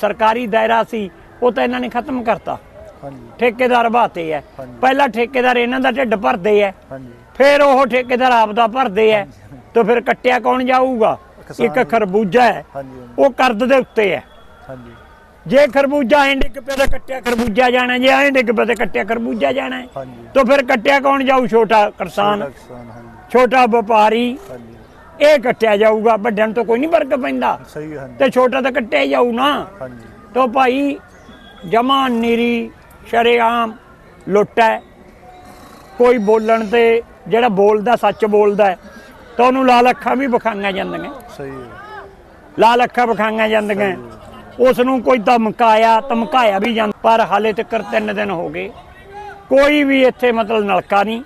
ਸਰਕਾਰੀ ਦਾਇਰਾ ਸੀ ਉਹ ਤਾਂ ਇਹਨਾਂ ਨੇ ਖਤਮ ਕਰਤਾ। ਹਾਂਜੀ। ਠੇਕੇਦਾਰ ਬਾਤੇ ਐ। ਪਹਿਲਾਂ ਠੇਕੇਦਾਰ ਇਹਨਾਂ ਦਾ ਢਿੱਡ ਭਰਦੇ ਐ। ਹਾਂਜੀ। ਫਿਰ ਉਹ ਠੇਕੇਦਾਰ ਆਪਦਾ ਭਰਦੇ ਐ। ਤਾਂ ਫਿਰ ਕੱਟਿਆ ਕੌਣ ਜਾਊਗਾ? ਇੱਕ ਖਰਬੂਜਾ ਹੈ ਉਹ ਕਰਦ ਦੇ ਉੱਤੇ ਹੈ ਹਾਂਜੀ। ਜੇ ਖਰਬੂਜਾ ਐਂ ਡਿੱਗ ਪਿਆ ਤਾਂ ਕੱਟਿਆ ਖਰਬੂਜਾ ਜਾਣਾ ਜੇ ਐਂ ਡਿੱਗ ਪਿਆ ਤਾਂ ਕੱਟਿਆ ਖਰਬੂਜਾ ਜਾਣਾ ਹੈ ਤਾਂ ਫਿਰ ਕੱਟਿਆ ਕੌਣ ਜਾਊ ਛੋਟਾ ਕਿਸਾਨ? ਛੋਟਾ ਵਪਾਰੀ। ਇਹ ਕੱਟਿਆ ਜਾਊਗਾ ਵੱਡਿਆਂ ਨੂੰ ਤਾਂ ਕੋਈ ਨਹੀਂ ਫ਼ਰਕ ਪੈਂਦਾ। ਸਹੀ ਤੇ ਛੋਟਾ ਤਾਂ ਕੱਟਿਆ ਜਾਊ ਨਾ। ਹਾਂਜੀ। ਤੋ ਭਾਈ ਜਮਾ ਨੀਰੀ ਸ਼ਰੇਆਮ ਲੁੱਟ ਹੈ। ਕੋਈ ਬੋਲਣ ਤੇ ਜਿਹੜਾ ਬੋਲਦਾ ਸੱਚ ਬੋਲਦਾ ਹੈ ਤਾਂ ਉਹਨੂੰ ਲਾਲ ਅੱਖਾਂ ਵੀ ਵਿਖਾਈਆਂ ਜਾਂਦੀਆਂ। ਸਹੀ ਹੈ। ਲਾਲ ਅੱਖਾਂ ਵਿਖਾਈਆਂ ਜਾਂਦੀਆਂ। ਉਸ ਨੂੰ ਕੋਈ ਧਮਕਾਇਆ ਧਮਕਾਇਆ ਵੀ ਜਾਂਦਾ। ਪਰ ਹਾਲੇ ਤੱਕ ਤਿੰਨ ਦਿਨ ਹੋ ਗਏ। ਕੋਈ ਵੀ ਇੱਥੇ ਮਤਲਬ ਨਲਕਾ ਨਹੀਂ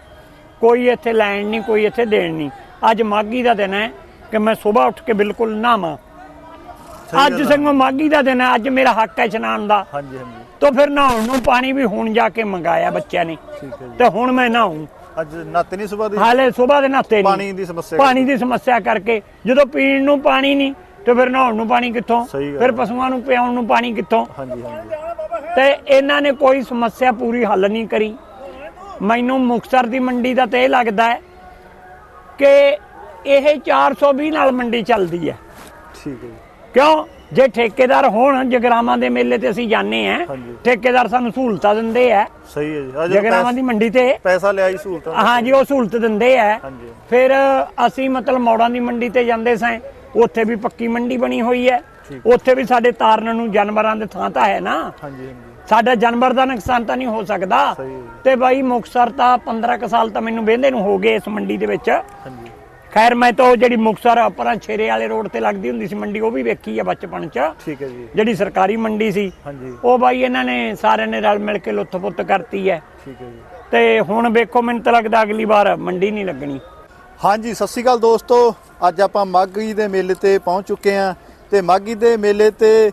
ਕੋਈ ਇੱਥੇ ਲੈਣ ਨਹੀਂ ਕੋਈ ਇੱਥੇ ਦੇਣ ਨਹੀਂ। ਅੱਜ ਮਾਗੀ ਦਾ ਦਿਨ ਹੈ ਕਿ ਮੈਂ ਸਵੇਰ ਉੱਠ ਕੇ ਬਿਲਕੁਲ ਨਹਾਵਾਂ। ਅੱਜ। ਸੰਗੋ ਮਾਗੀ ਦਾ ਦਿਨ ਹੈ ਅੱਜ ਮੇਰਾ ਹੱਕ ਹੈ ਇਸ਼ਨਾਨ ਦਾ। ਹਾਂਜੀ ਹਾਂਜੀ। ਤਾਂ ਫਿਰ ਨਹਾਉਣ ਨੂੰ ਪਾਣੀ ਵੀ ਹੁਣ ਜਾ ਕੇ ਮੰਗਾਇਆ ਬੱਚਿਆਂ ਨੇ। ਠੀਕ ਹੈ ਜੀ। ਤੇ ਹੁਣ ਮੈਂ ਨਹਾਉਂ। ਅੱਜ ਨਾਤੇ ਨਹੀਂ ਸੁਬਾਹ ਦੀ? ਹਾਲੇ ਸਵੇਰ ਦੇ ਨਹਾਤੇ ਨਹੀਂ। ਪਾਣੀ ਦੀ ਸਮੱਸਿਆ ਪਾਣੀ ਦੀ ਸਮੱਸਿਆ ਕਰਕੇ। ਜਦੋਂ ਪੀਣ ਨੂੰ ਪਾਣੀ ਨਹੀਂ ਤੇ ਫਿਰ ਨਹਾਉਣ ਨੂੰ ਪਾਣੀ ਕਿੱਥੋਂ? ਸਹੀ ਗੱਲ ਫਿਰ। ਪਸ਼ੂਆਂ ਨੂੰ ਪਿਆਉਣ ਨੂੰ ਪਾਣੀ ਕਿੱਥੋਂ? ਹਾਂਜੀ ਹਾਂਜੀ। ਤੇ ਇਹਨਾਂ ਨੇ ਕੋਈ ਸਮੱਸਿਆ ਪੂਰੀ ਹੱਲ ਨਹੀਂ ਕਰੀ। ਮੈਨੂੰ ਮੁਕਤਸਰ ਦੀ ਮੰਡੀ ਦਾ ਤੇ ਇਹ ਲੱਗਦਾ ਹੈ। ਕਿ ਇਹ 420 ਨਾਲ ਮੰਡੀ ਚੱਲਦੀ ਹੈ। ਠੀਕ ਹੈ ਕਿਉਂ? ਜੇ ਠੇਕੇਦਾਰ ਹੋਣ ਜਗਰਾਵਾਂ ਦੇ ਮੇਲੇ ਤੇ ਅਸੀਂ ਜਾਂਦੇ ਆ ਹਾਂਜੀ। ਠੇਕੇਦਾਰ ਸਾਨੂੰ ਸਹੂਲਤਾਂ ਦਿੰਦੇ ਆ। ਸਹੀ ਹੈ ਜੀ। ਜਗਰਾਵਾਂ ਦੀ ਮੰਡੀ ਤੇ ਪੈਸਾ ਲਿਆ ਜੀ ਸਹੂਲਤਾਂ ਦਾ। ਹਾਂ ਜੀ ਉਹ ਸਹੂਲਤ ਦਿੰਦੇ ਆ। ਹਾਂਜੀ। ਫਿਰ ਅਸੀਂ ਮਤਲਬ ਮੌੜਾਂ ਦੀ ਮੰਡੀ ਤੇ ਜਾਂਦੇ ਸਾਂ। ਉੱਥੇ ਵੀ ਪੱਕੀ ਮੰਡੀ ਬਣੀ ਹੋਈ ਹੈ। ਠੀਕ। ਉੱਥੇ ਵੀ ਸਾਡੇ ਤਾਰਨ ਨੂੰ ਜਾਨਵਰਾਂ ਦੇ ਥਾਂ ਤਾਂ ਹੈ ਨਾ। ਹਾਂਜੀ ਹਾਂਜੀ। ਸਾਡਾ ਜਾਨਵਰ ਦਾ ਨੁਕਸਾਨ ਤਾਂ ਨਹੀਂ ਹੋ ਸਕਦਾ। ਤੇ ਬਾਈ ਮੁਕਸਰ ਤਾਂ 15 ਕੁ ਸਾਲ ਤਾਂ ਮੈਨੂੰ ਵੇਂਦੇ ਨੂੰ ਹੋ ਗਏ ਇਸ ਮੰਡੀ ਦੇ ਵਿੱਚ। ਹਾਂਜੀ। ਖੈਰ ਮੈਂ ਤਾਂ ਉਹ ਜਿਹੜੀ ਮੁਕਸਰ ਪਰਾਂ ਛੇਰੇ ਵਾਲੇ ਰੋਡ ਤੇ ਲੱਗਦੀ ਹੁੰਦੀ ਸੀ ਮੰਡੀ ਉਹ ਵੀ ਵੇਖੀ ਆ ਬਚਪਨ 'ਚ। ਠੀਕ ਹੈ ਜੀ। ਜਿਹੜੀ ਸਰਕਾਰੀ ਮੰਡੀ ਸੀ। ਹਾਂਜੀ। ਉਹ ਬਾਈ ਇਹਨਾਂ ਨੇ ਸਾਰਿਆਂ ਨੇ ਰਲ ਮਿਲ ਕੇ ਲੁੱਟ-ਪੁੱਟ ਕਰਤੀ ਹੈ। ਠੀਕ ਹੈ ਜੀ। ਤੇ ਹੁਣ ਵੇਖੋ ਮੈਨੂੰ ਤਾਂ ਲੱਗਦਾ ਅਗਲੀ ਵਾਰ ਮੰਡੀ ਨਹੀਂ ਲੱਗਣੀ। ਹਾਂਜੀ ਸਤਿ ਸ਼੍ਰੀ ਅਕਾਲ ਦੋਸਤੋ। ਅੱਜ ਆਪਾਂ ਮਾਘੀ ਦੇ ਮੇਲੇ ਤੇ ਪਹੁੰਚ ਚੁੱਕੇ ਹਾਂ। ਤੇ ਮਾਘੀ ਦੇ ਮੇਲੇ ਤੇ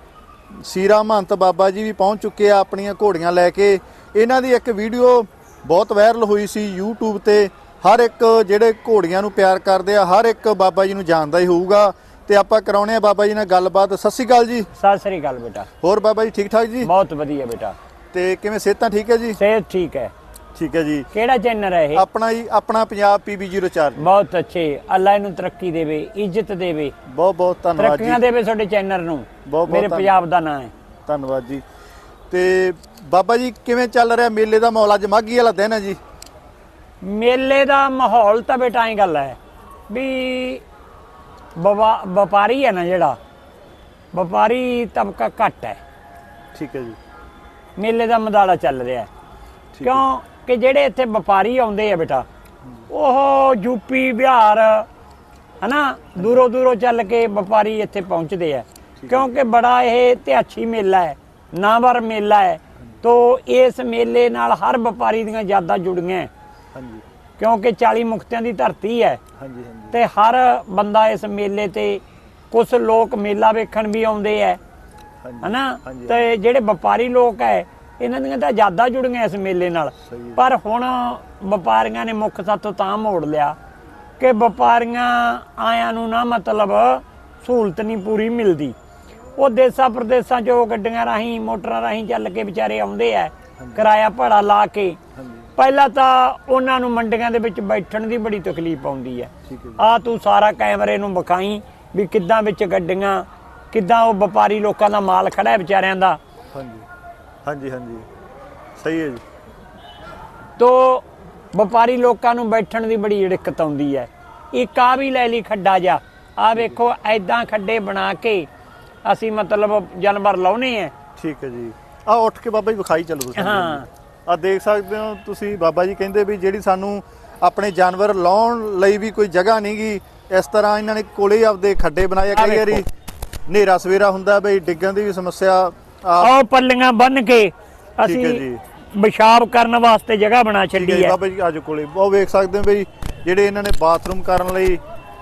ਸੀਰਾ ਮਹੰਤ ਬਾਬਾ ਜੀ ਵੀ ਪਹੁੰਚ ਚੁੱਕੇ ਆ ਆਪਣੀਆਂ ਘੋੜੀਆਂ ਲੈ ਕੇ। ਇਹਨਾਂ ਦੀ ਇੱਕ ਵੀਡੀਓ ਬਹੁਤ ਵਾਇਰਲ ਹੋਈ ਸੀ YouTube ਤੇ। ਹਰ ਇੱਕ ਜਿਹੜੇ ਘੋੜੀਆਂ ਨੂੰ ਪਿਆਰ ਕਰਦੇ ਆ ਹਰ ਇੱਕ ਬਾਬਾ ਜੀ ਨੂੰ ਜਾਣਦਾ ਹੀ ਹੋਊਗਾ। ਤੇ ਆਪਾਂ ਕਰਾਉਣੇ ਆ ਬਾਬਾ ਜੀ ਨਾਲ ਗੱਲਬਾਤ। ਸਤਿ ਸ਼੍ਰੀ ਅਕਾਲ ਜੀ। ਸਤਿ ਸ੍ਰੀ ਅਕਾਲ ਬੇਟਾ। ਹੋਰ ਬਾਬਾ ਜੀ ਠੀਕ ਠਾਕ ਜੀ? ਬਹੁਤ ਵਧੀਆ ਬੇਟਾ। ਤੇ ਕਿਵੇਂ ਸਿਹਤਾਂ ਠੀਕ ਹੈ ਜੀ? ਸਿਹਤ ਠੀਕ ਹੈ। ਠੀਕ ਹੈ ਜੀ। ਕਿਹੜਾ ਚੈਨਲ ਹੈ ਇਹ? ਆਪਣਾ ਜੀ ਆਪਣਾ ਪੰਜਾਬ PB04 ਬਹੁਤ ਅੱਛੇ। ਅੱਲਾ ਇਹਨੂੰ ਤਰੱਕੀ ਦੇਵੇ ਇੱਜ਼ਤ ਦੇਵੇ। ਬਹੁਤ ਬਹੁਤ ਧੰਨਵਾਦ ਜੀ। ਤਰੱਕੀਆਂ ਦੇਵੇ ਤੁਹਾਡੇ ਚੈਨਲ ਨੂੰ। ਬਹੁਤ ਮੇਰੇ ਪੰਜਾਬ ਦਾ ਨਾਂ ਹੈ। ਧੰਨਵਾਦ ਜੀ। ਤੇ ਬਾਬਾ ਜੀ ਕਿਵੇਂ ਚੱਲ ਰਿਹਾ ਮੇਲੇ ਦਾ ਮਾਹੌਲ? ਅੱਜ ਮਾਘੀ ਵਾਲਾ ਦਿਨ ਹੈ ਜੀ। ਮੇਲੇ ਦਾ ਮਾਹੌਲ ਤਾਂ ਬੇਟਾ ਇਹ ਗੱਲ ਹੈ ਵੀ ਵਪਾ- ਵਪਾਰੀ ਹੈ ਨਾ ਜਿਹੜਾ ਵਪਾਰੀ ਤਬਕਾ ਘੱਟ ਹੈ। ਠੀਕ ਹੈ ਜੀ। ਮੇਲੇ ਦਾ ਮਦਾਲਾ ਚੱਲ ਰਿਹਾ ਹੈ। ਕਿਉਂ? ਕਿ ਜਿਹੜੇ ਇੱਥੇ ਵਪਾਰੀ ਆਉਂਦੇ ਆ ਬੇਟਾ ਉਹ ਯੂਪੀ ਬਿਹਾਰ ਹਨਾ ਦੂਰੋਂ ਦੂਰੋਂ ਚੱਲ ਕੇ ਵਪਾਰੀ ਇੱਥੇ ਪਹੁੰਚਦੇ ਆ। ਕਿਉਂਕਿ ਬੜਾ ਇਹ ਇਤਿਹਾਸੀ ਮੇਲਾ ਹੈ ਨਾਮਵਰ ਮੇਲਾ ਹੈ ਤੋ ਇਸ ਮੇਲੇ ਨਾਲ ਹਰ ਵਪਾਰੀ ਦੀਆਂ ਯਾਦਾਂ ਜੁੜੀਆਂ ਹੈ। ਹਾਂਜੀ। ਕਿਉਂਕਿ 40 ਮੁਕਤਿਆਂ ਦੀ ਧਰਤੀ ਹੈ। ਹਾਂਜੀ ਹਾਂਜੀ। ਤੇ ਹਰ ਬੰਦਾ ਇਸ ਮੇਲੇ ਤੇ ਕੁਝ ਲੋਕ ਮੇਲਾ ਵੇਖਣ ਵੀ ਆਉਂਦੇ ਆ। ਹਾਂਜੀ ਹਨਾ। ਤੇ ਜਿਹੜੇ ਵਪਾਰੀ ਲੋਕ ਹੈ ਇਹਨਾਂ ਦੀਆਂ ਤਾਂ ਯਾਦਾਂ ਜੁੜੀਆਂ ਇਸ ਮੇਲੇ ਨਾਲ। ਪਰ ਹੁਣ ਵਪਾਰੀਆਂ ਨੇ ਮੁੱਖ ਸਾਥੋਂ ਤਾਂ ਮੋੜ ਲਿਆ ਕਿ ਵਪਾਰੀਆਂ ਆਇਆਂ ਨੂੰ ਨਾ ਮਤਲਬ ਸਹੂਲਤ ਨਹੀਂ ਪੂਰੀ ਮਿਲਦੀ। ਉਹ ਦੇਸਾਂ ਪ੍ਰਦੇਸਾਂ ਚੋਂ ਗੱਡੀਆਂ ਰਾਹੀਂ ਮੋਟਰਾਂ ਰਾਹੀਂ ਚੱਲ ਕੇ ਵਿਚਾਰੇ ਆਉਂਦੇ ਆ ਕਿਰਾਇਆ ਭਾੜਾ ਲਾ ਕੇ। ਪਹਿਲਾਂ ਤਾਂ ਉਹਨਾਂ ਨੂੰ ਮੰਡੀਆਂ ਦੇ ਵਿੱਚ ਬੈਠਣ ਦੀ ਬੜੀ ਤਕਲੀਫ ਆਉਂਦੀ ਹੈ ਆ ਤੂੰ ਸਾਰਾ ਕੈਮਰੇ ਨੂੰ ਵਿਖਾਈ ਵੀ ਕਿੱਦਾਂ ਵਿੱਚ ਗੱਡੀਆਂ ਕਿੱਦਾਂ ਉਹ ਵਪਾਰੀ ਲੋਕਾਂ ਦਾ ਮਾਲ ਖੜਾ ਹੈ ਵਿਚਾਰਿਆਂ ਦਾ। ਹਾਂਜੀ ਹਾਂਜੀ। ਸਹੀ ਹੈ ਜੀ। ਤੋ ਵਪਾਰੀ ਲੋਕਾਂ ਨੂੰ ਬੈਠਣ ਦੀ ਬੜੀ ਦਿੱਕਤ ਆਉਂਦੀ ਹੈ। ਇੱਕ ਆ ਵੀ ਲੈ ਲਈ ਖੱਡਾ ਜਾ। ਆ ਵੇਖੋ ਐਦਾਂ ਖੱਡੇ ਬਣਾ ਕੇ ਅਸੀਂ ਮਤਲਬ ਜਾਨਵਰ ਲਾਉਨੇ ਆ। ਠੀਕ ਹੈ ਜੀ। ਆ ਉੱਠ ਕੇ ਬਾਬਾ ਜੀ ਵਿਖਾਈ ਚੱਲੋ ਤੁਸੀਂ। ਹਾਂ। ਆ ਦੇਖ ਸਕਦੇ ਹੋ ਤੁਸੀਂ ਬਾਬਾ ਜੀ ਕਹਿੰਦੇ ਵੀ ਜਿਹੜੀ ਸਾਨੂੰ ਆਪਣੇ ਜਾਨਵਰ ਲਾਉਣ ਲਈ ਵੀ ਕੋਈ ਜਗ੍ਹਾ ਨਹੀਂਗੀ ਇਸ ਤਰ੍ਹਾਂ ਇਹਨਾਂ ਨੇ ਕੋਲੇ ਆਪਦੇ ਖੱਡੇ ਬਣਾਏ ਆ। ਕਈ ਵਾਰੀ। ਹਨੇਰਾ ਸਵੇਰਾ ਹੁੰਦਾ ਬਈ ਡਿੱਗਣ ਦੀ ਵੀ ਸਮੱਸਿਆ ਆਹ ਪੱਲੀਆਂ ਬੰਨ ਕੇ ਅਸੀਂ। ਪਿਸ਼ਾਬ ਕਰਨ ਵਾਸਤੇ ਜਗ੍ਹਾ ਬਣਾ ਛੱਡੀ ਹੈ। ਬਾਬਾ ਜੀ ਆਜੋ ਕੋਲੇ। ਉਹ ਵੇਖ ਸਕਦੇ ਹੋ ਬਈ ਜਿਹੜੇ ਇਹਨਾਂ ਨੇ ਬਾਥਰੂਮ ਕਰਨ ਲਈ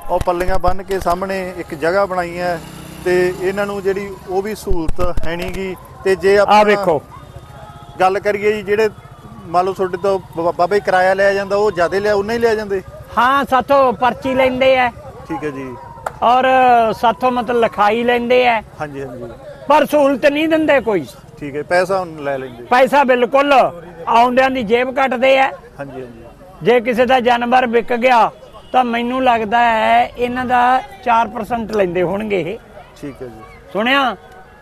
ਉਹ ਪੱਲੀਆਂ ਬੰਨ ਕੇ ਸਾਹਮਣੇ ਇੱਕ ਜਗ੍ਹਾ ਬਣਾਈ ਹੈ ਤੇ ਇਹਨਾਂ ਨੂੰ ਜਿਹੜੀ ਉਹ ਵੀ ਸਹੂਲਤ ਹੈ ਨਹੀਂਗੀ ਤੇ ਜੇ ਆ ਆਪਾਂ ਵੇਖੋ। ਗੱਲ ਕਰੀਏ ਜੀ ਜਿਹੜੇ ਮੰਨ ਲਓ ਤੁਹਾਡੇ ਤੋਂ ਬਾਬਾ ਜੀ ਕਿਰਾਇਆ ਲਿਆ ਜਾਂਦਾ ਉਹ ਜ਼ਿਆਦਾ ਲਿਆ ਉਨਾ ਹੀ ਲਿਆ ਜਾਂਦੇ? ਹਾਂ ਸਾਥੋਂ ਪਰਚੀ ਲੈਂਦੇ ਆ। ਠੀਕ ਹੈ ਜੀ। ਔਰ ਸਾਥੋਂ ਮਤਲਬ ਲਿਖਾਈ ਲੈਂਦੇ ਆ ਹਾਂਜੀ ਹਾਂਜੀ। ਪਰ ਸਹੂਲਤ ਨਹੀਂ ਦਿੰਦੇ ਕੋਈ। ਠੀਕ ਹੈ ਪੈਸਾ ਹੁਣ ਲੈ ਲੈਂਦੇ। ਪੈਸਾ ਬਿਲਕੁਲ ਆਉਂਦਿਆਂ ਦੀ ਜੇਬ ਕੱਟਦੇ ਆ ਹਾਂਜੀ ਹਾਂਜੀ। ਜੇ ਕਿਸੇ ਦਾ ਜਾਨਵਰ ਵਿਕ ਗਿਆ ਤਾਂ ਮੈਨੂੰ ਲੱਗਦਾ ਹੈ ਇਹਨਾਂ ਦਾ 4% ਲੈਂਦੇ ਹੋਣਗੇ ਇਹ। ਠੀਕ ਹੈ ਜੀ। ਸੁਣਿਆ?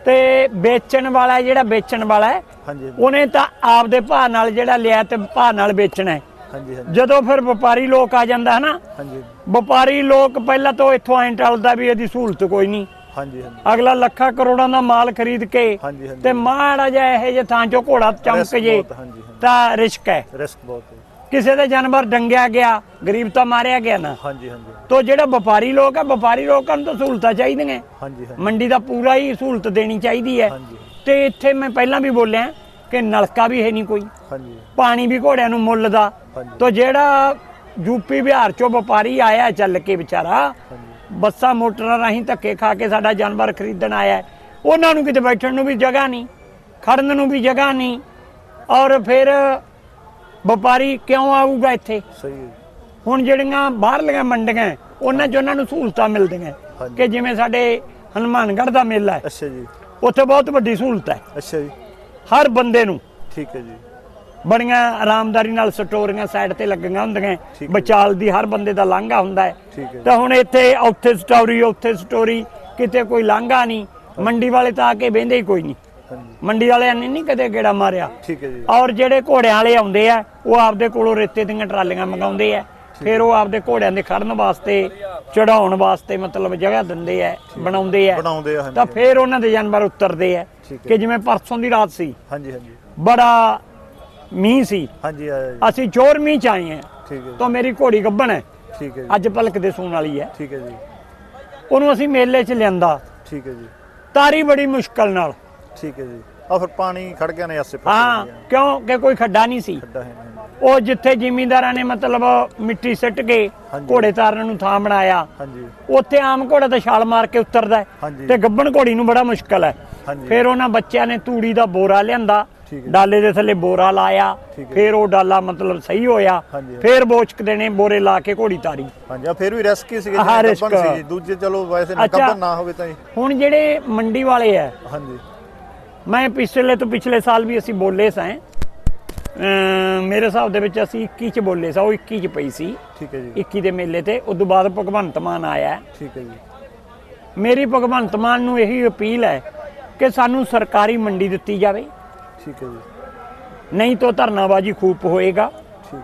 ਤੇ ਵੇਚਣ ਵਾਲਾ ਜਿਹੜਾ ਵੇਚਣ ਵਾਲਾ ਹੈ ਹਾਂਜੀ ਹਾਂਜੀ। ਉਹਨੇ ਤਾਂ ਆਪਦੇ ਭਾਅ ਨਾਲ ਜਿਹੜਾ ਲਿਆ ਤੇ ਭਾਅ ਨਾਲ ਵੇਚਣਾ ਹੈ ਹਾਂਜੀ ਹਾਂਜੀ। ਜਦੋਂ ਫਿਰ ਵਪਾਰੀ ਲੋਕ ਆ ਜਾਂਦਾ ਹੈ ਨਾ ਹਾਂਜੀ। ਵਪਾਰੀ ਲੋਕ ਪਹਿਲਾਂ ਤੋਂ ਇੱਥੋਂ ਐਂ ਟਲਦਾ ਵੀ ਇਹਦੀ ਸਹੂਲਤ ਕੋਈ ਨਹੀਂ। ਹਾਂਜੀ ਹਾਂਜੀ। ਅਗਲਾ ਲੱਖਾਂ ਕਰੋੜਾਂ ਦਾ ਮਾਲ ਖਰੀਦ ਕੇ ਹਾਂਜੀ ਹਾਂਜੀ। ਤੇ ਮਾੜਾ ਜਿਹਾ ਇਹੋ ਜਿਹੇ ਥਾਂ ਚੋਂ ਘੋੜਾ ਚਮਕ Risk ਜੇ ਬਹੁਤ, ਹਾਂਜੀ, ਹਾਂਜੀ। ਤਾਂ ਰਿਸਕ ਹੈ। ਰਿਸਕ ਬਹੁਤ ਹੈ। ਕਿਸੇ ਦੇ ਜਾਨਵਰ ਡੰਗਿਆ ਗਿਆ ਗਰੀਬ ਤਾਂ ਮਾਰਿਆ ਗਿਆ ਨਾ। ਹਾਂਜੀ ਹਾਂਜੀ। ਤੋ ਜਿਹੜਾ ਵਪਾਰੀ ਲੋਕ ਹੈ ਵਪਾਰੀ ਲੋਕਾਂ ਨੂੰ ਤਾਂ ਸਹੂਲਤਾਂ ਚਾਹੀਦੀਆਂ। ਹਾਂਜੀ ਹਾਂਜੀ। ਮੰਡੀ ਦਾ ਪੂਰਾ ਹੀ ਸਹੂਲਤ ਦੇਣੀ ਚਾਹੀਦੀ ਹੈ। ਹਾਂਜੀ। ਤੇ ਇੱਥੇ ਮੈਂ ਪਹਿਲਾਂ ਵੀ ਬੋਲਿਆ ਕਿ ਨਲਕਾ ਵੀ ਹੈ ਨਹੀਂ ਕੋਈ। ਹਾਂਜੀ। ਪਾਣੀ ਵੀ ਘੋੜਿਆਂ ਨੂੰ ਮੁੱਲ ਦਾ। ਤੋ ਜਿਹੜਾ ਯੂਪੀ ਬਿਹਾਰ ਚੋਂ ਵਪਾਰੀ ਆਇਆ ਚੱਲ ਕੇ ਵਿਚਾਰਾ ਬੱਸਾਂ ਮੋਟਰਾਂ ਰਾਹੀਂ ਧੱਕੇ ਖਾ ਕੇ ਸਾਡਾ ਜਾਨਵਰ ਖਰੀਦਣ ਆਇਆ ਉਹਨਾਂ ਨੂੰ ਕਿਤੇ ਬੈਠਣ ਨੂੰ ਵੀ ਜਗ੍ਹਾ ਨਹੀਂ ਖੜਨ ਨੂੰ ਵੀ ਜਗ੍ਹਾ ਨਹੀਂ। ਔਰ ਫਿਰ ਵਪਾਰੀ ਕਿਉਂ ਆਊਗਾ ਇੱਥੇ? ਸਹੀ ਹੁਣ ਜਿਹੜੀਆਂ ਬਾਹਰਲੀਆਂ ਮੰਡੀਆਂ ਉਹਨਾਂ 'ਚ ਉਹਨਾਂ ਨੂੰ ਸਹੂਲਤਾਂ ਮਿਲਦੀਆਂ। ਕਿ ਜਿਵੇਂ ਸਾਡੇ ਹਨੂਮਾਨਗੜ੍ਹ ਦਾ ਮੇਲਾ ਹੈ। ਅੱਛਾ ਜੀ। ਉੱਥੇ ਬਹੁਤ ਵੱਡੀ ਸਹੂਲਤ ਹੈ। ਅੱਛਾ ਜੀ। ਹਰ ਬੰਦੇ ਨੂੰ ਠੀਕ ਹੈ ਜੀ। ਬੜੀਆਂ ਆਰਾਮਦਾਰੀ ਨਾਲ ਸਟੋਰੀਆਂ ਸਾਈਡ ਤੇ ਲੱਗੀਆਂ ਹੁੰਦੀਆਂ। ਵਿਚਾਲ ਦੀ ਹਰ ਬੰਦੇ ਦਾ ਲਾਂਘਾ ਹੁੰਦਾ ਹੈ। ਤਾਂ ਹੁਣ ਇੱਥੇ ਉੱਥੇ ਸਟੋਰੀ ਉੱਥੇ ਸਟੋਰੀ ਕਿਤੇ ਕੋਈ ਲਾਂਘਾ ਨਹੀਂ। ਮੰਡੀ ਵਾਲੇ ਤਾਂ ਆ ਕੇ ਬਹਿੰਦੇ ਹੀ ਕੋਈ ਨਹੀਂ। ਮੰਡੀ ਵਾਲਿਆਂ ਨੇ ਨਹੀਂ ਕਦੇ ਗੇੜਾ ਮਾਰਿਆ। ਠੀਕ ਹੈ ਜੀ। ਔਰ ਜਿਹੜੇ ਘੋੜਿਆਂ ਵਾਲੇ ਆਉਂਦੇ ਆ ਉਹ ਆਪਦੇ ਕੋਲੋਂ ਰੇਤੇ ਦੀਆਂ ਟਰਾਲੀਆਂ ਮੰਗਾਉਂਦੇ ਆ। ਫਿਰ ਉਹ ਆਪਦੇ ਘੋੜਿਆਂ ਦੇ ਖੜਨ ਵਾਸਤੇ ਚੜਾਉਣ ਵਾਸਤੇ ਮਤਲਬ ਜਗ੍ਹਾ ਦਿੰਦੇ ਆ ਬਣਾਉਂਦੇ ਆ। ਬਣਾਉਂਦੇ ਆ ਤਾਂ ਫਿਰ ਉਹਨਾਂ ਦੇ ਜਾਨਵਰ ਉਤਰਦੇ ਠੀਕ ਹੈ। ਕਿ ਜਿਵੇਂ ਪਰਸੋਂ ਦੀ ਰਾਤ ਸੀ। ਹਾਂਜੀ ਹਾਂਜੀ। ਬੜਾ ਮੀਂਹ ਸੀ। ਹਾਂਜੀ ਆਇਆ ਜੀ। ਅਸੀਂ ਚੋਰ ਮੀਂਹ ਚ ਆਏ ਠੀਕ ਹੈ ਤਾਂ ਮੇਰੀ ਘੋੜੀ ਗੱਬਣ ਹੈ। ਠੀਕ ਹੈ ਜੀ। ਅੱਜ ਪਲਕ ਦੇ ਸੂਣ ਵਾਲੀ ਹੈ। ਠੀਕ ਹੈ ਜੀ। ਉਹਨੂੰ ਅਸੀਂ ਮੇਲੇ 'ਚ ਲਿਆਂਦਾ। ਠੀਕ ਹੈ ਜੀ। ਤਾਰੀ ਬੜੀ ਮੁਸ਼ਕਲ ਨਾਲ। ਠੀਕ ਹੈ ਜੀ। ਆ ਫਿਰ ਪਾਣੀ ਖੜ ਗਿਆ ਨੇ ਆਸੇ ਪਾਸੇ ਹਾਂ ਕਿਉਂ ਕਿ ਕੋਈ ਖੱਡਾ ਨਹੀਂ ਸੀ। ਖੱਡਾ ਹੈ ਉਹ ਜਿੱਥੇ ਜ਼ਿਮੀਂਦਾਰਾਂ ਨੇ ਮਤਲਬ ਮਿੱਟੀ ਸਿੱਟ ਕੇ। ਘੋੜੇ ਤਾਰਨ ਨੂੰ ਥਾਂ ਬਣਾਇਆ ਹਾਂਜੀ ਉੱਥੇ ਆਮ ਘੋੜਾ ਤਾਂ ਛਾਲ ਮਾਰ ਕੇ ਉਤਰਦਾ ਹੈ। ਤੇ ਗੱਬਣ ਘੋੜੀ ਨੂੰ ਬੜਾ ਮੁਸ਼ਕਲ ਹੈ ਫਿਰ ਉਹਨਾਂ ਬੱਚਿਆਂ ਨੇ ਤੂੜੀ ਦਾ ਬੋਰਾ ਲਿਆਂਦਾ। ਡਾਲੇ ਦੇ ਥੱਲੇ ਬੋਰਾ ਲਾਇਆ। ਫਿਰ ਉਹ ਡਾਲਾ ਮਤਲਬ ਸਹੀ ਹੋਇਆ। ਫਿਰ ਬੋਚਕ ਦੇਣੇ ਬੋਰੇ ਲਾ ਕੇ ਘੋੜੀ ਤਾਰੀ ਹਾਂਜੀ ਫਿਰ ਵੀ ਰਿਸਕ। ਸੀ ਜੀ ਦੂਜੇ ਚਲੋ ਵੈਸੇ ਨਾ ਹੋਵੇ ਤਾਂ। ਹੁਣ ਜਿਹੜੇ ਮੰਡੀ ਵਾਲੇ ਆ ਹਾਂਜੀ ਮੈਂ ਪਿਛਲੇ ਤੋਂ ਪਿਛਲੇ ਸਾਲ ਵੀ ਅਸੀਂ ਬੋਲੇ ਸਾਂ ਮੇਰੇ ਹਿਸਾਬ ਦੇ ਵਿੱਚ ਅਸੀਂ 21 ਚ ਬੋਲੇ ਸਾਂ ਉਹ 21 ਚ ਪਈ ਸੀ। ਠੀਕ ਹੈ ਜੀ। 21 ਦੇ ਮੇਲੇ ਤੇ ਉਦੋਂ ਬਾਅਦ ਭਗਵੰਤ ਮਾਨ ਆਇਆ। ਹੈ। ਠੀਕ ਹੈ ਜੀ। ਮੇਰੀ ਭਗਵੰਤ ਮਾਨ ਨੂੰ ਇਹੀ ਅਪੀਲ ਹੈ ਕਿ ਸਾਨੂੰ ਸਰਕਾਰੀ ਮੰਡੀ ਦਿੱਤੀ ਜਾਵੇ। ਠੀਕ ਹੈ ਜੀ। ਨਹੀਂ ਤਾਂ ਧਰਨਾਬਾਜੀ ਖੂਬ ਹੋਏਗਾ।